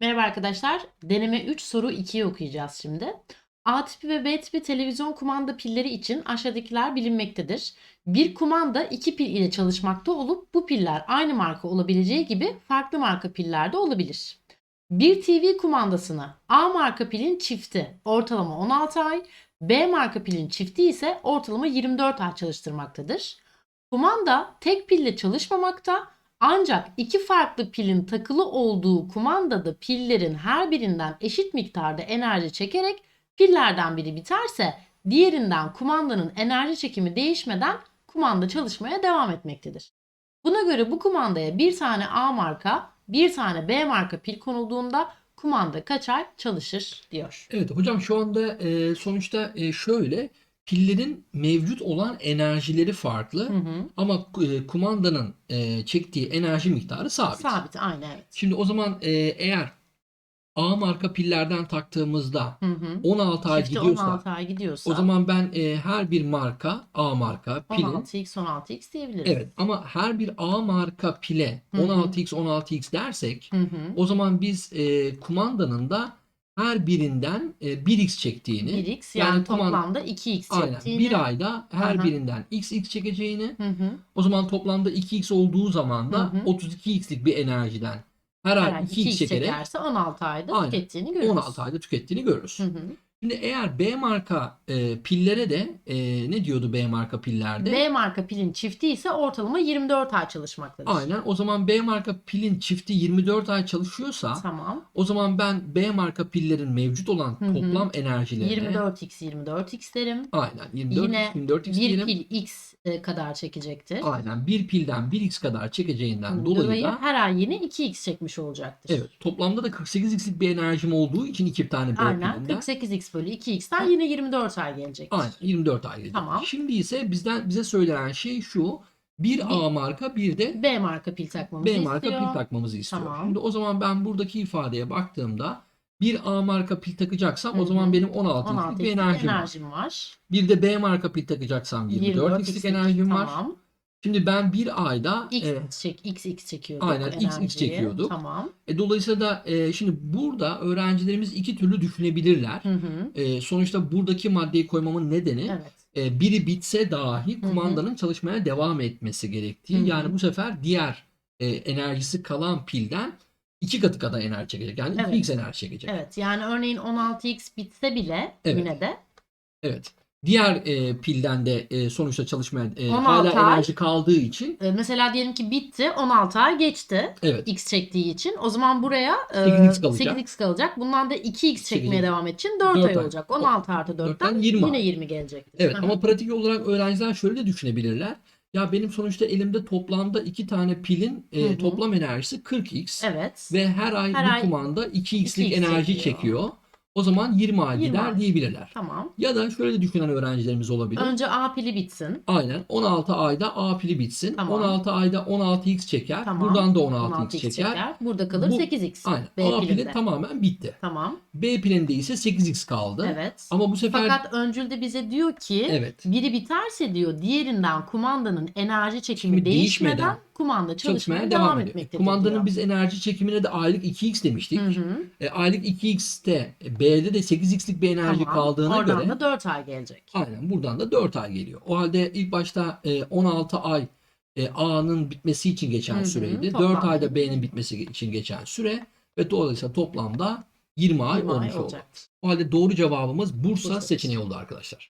Merhaba arkadaşlar. Deneme 3 soru 2'yi okuyacağız şimdi. A tipi ve B tipi televizyon kumanda pilleri için aşağıdakiler bilinmektedir. Bir kumanda iki pil ile çalışmakta olup bu piller aynı marka olabileceği gibi farklı marka piller de olabilir. Bir TV kumandasını A marka pilin çifti ortalama 16 ay, B marka pilin çifti ise ortalama 24 ay çalıştırmaktadır. Kumanda tek pille çalışmamakta ancak iki farklı pilin takılı olduğu kumandada pillerin her birinden eşit miktarda enerji çekerek pillerden biri biterse diğerinden kumandanın enerji çekimi değişmeden kumanda çalışmaya devam etmektedir. Buna göre bu kumandaya bir tane A marka, bir tane B marka pil konulduğunda kumanda kaç ay çalışır diyor. Evet hocam şu anda e, sonuçta e, şöyle pillerin mevcut olan enerjileri farklı Hı hı. ama e, kumandanın e, çektiği enerji miktarı sabit. Sabit aynı evet. Şimdi o zaman e, eğer A marka pillerden taktığımızda Hı hı. 16 ay gidiyorsa 16 ay gidiyorsa o zaman ben e, her bir marka A marka pilin 16x 16x diyebiliriz. evet ama her bir A marka pile Hı hı. 16x 16x dersek Hı hı. o zaman biz e, kumandanın da her birinden e, 1x çektiğini 1x yani, yani toplamda 2x Aynen. çektiğini. Bir ayda her Aha. birinden xx çekeceğini Hı hı. o zaman toplamda 2x olduğu zaman da Hı hı. 32x'lik bir enerjiden her ay Eğer 2x 2x çekerek çekerse 16 ayda Aynen. tükettiğini görürüz. 16 ayda tükettiğini görürüz. Hı hı. Şimdi eğer B marka e, pillere de e, ne diyordu B marka pillerde? B marka pilin çifti ise ortalama 24 ay çalışmaktadır. Aynen. O zaman B marka pilin çifti 24 ay çalışıyorsa Tamam. o zaman ben B marka pillerin mevcut olan Hı hı. toplam enerjilerine 24x 24x derim. aynen 24 Yine 24 Bir diyelim. pil x e, kadar çekecektir. Aynen bir pilden 1x kadar çekeceğinden dolayı Dolayı da her ay yine 2x çekmiş olacaktır. Evet. Toplamda da 48x'lik bir enerjim olduğu için iki tane B Aynen. pilinden. 48x bölü 2x'ten yine 24 ay gelecektir. Aynen. 24 ay gelecek. Tamam. Şimdi ise bizden bize söylenen şey şu. Bir A marka bir de B marka pil takmamızı B marka istiyor. pil takmamızı istiyor. Tamam. Şimdi o zaman ben buradaki ifadeye baktığımda bir A marka pil takacaksam Hı o zaman benim 16 16 x'lik bir x'lik enerjim var. enerjim var. Bir de B marka pil takacaksam 24 x'lik enerjim var. Şimdi ben bir ayda X, e, çek, X, X çekiyorduk. Aynen, X, X enerjiyi. çekiyorduk. Tamam. e, dolayısıyla da e, şimdi burada öğrencilerimiz iki türlü düşünebilirler. Hı hı. E, sonuçta buradaki maddeyi koymamın nedeni Evet. e, biri bitse dahi hı. kumandanın çalışmaya devam etmesi gerektiği. Hı hı. Yani bu sefer diğer e, enerjisi kalan pilden iki katı kadar enerji çekecek. Yani Evet. 2x enerji çekecek. Evet. Yani örneğin 16x bitse bile Evet. yine de Evet. Diğer e, pilden de e, sonuçta çalışmaya e, 16 hala ay. enerji kaldığı için e, mesela diyelim ki bitti 16 ay geçti. evet. X çektiği için. O zaman buraya e, 8x kalacak. 8x kalacak. Bundan da 2x çekmeye devam et için 4, Dört ay ay. olacak. 16 artı 4'ten, Dörtten 20 yine ay. 20 gelecektir. Evet Hı hı. ama pratik olarak öğrenciler şöyle de düşünebilirler. Ya benim sonuçta elimde toplamda iki tane pilin e, Hı hı. toplam enerjisi 40x Evet. ve her ay Her bu ay kumanda 2x'lik 2x enerji çekiyor. çekiyor. O zaman 20 ay 20 gider ay. diyebilirler. Tamam. Ya da şöyle de düşünen öğrencilerimiz olabilir. Önce A pili bitsin. Aynen 16 ayda A pili bitsin. Tamam. 16 ayda 16x çeker. Tamam. Buradan da 16x, 16x çeker. çeker. Burada kalır Bu- 8x. Aynen. B A pili pilinde. tamamen bitti. Tamam. B pilinde ise 8x kaldı. Evet. Ama bu sefer Fakat öncülde bize diyor ki evet biri biterse diyor diğerinden kumandanın enerji çekimi Şimdi değişmeden, değişmeden kumanda çalışmaya, çalışmaya devam, devam ediyor. etmektedir Kumandanın diyor. biz enerji çekimine de aylık 2x demiştik. Hı hı. E, aylık 2x'te e, B'de de 8x'lik bir enerji Tamam. kaldığına Oradan göre da 4 ay gelecek. aynen buradan da 4 ay geliyor. O halde ilk başta e, 16 ay e, A'nın bitmesi için geçen Hı hı, süreydi. toplamda 4 ayda B'nin 20. bitmesi için geçen süre ve dolayısıyla toplamda 20 ay 20 ay olmuş oldu. olacaktır. O halde doğru cevabımız Bursa Bursa seçeneği oldu arkadaşlar.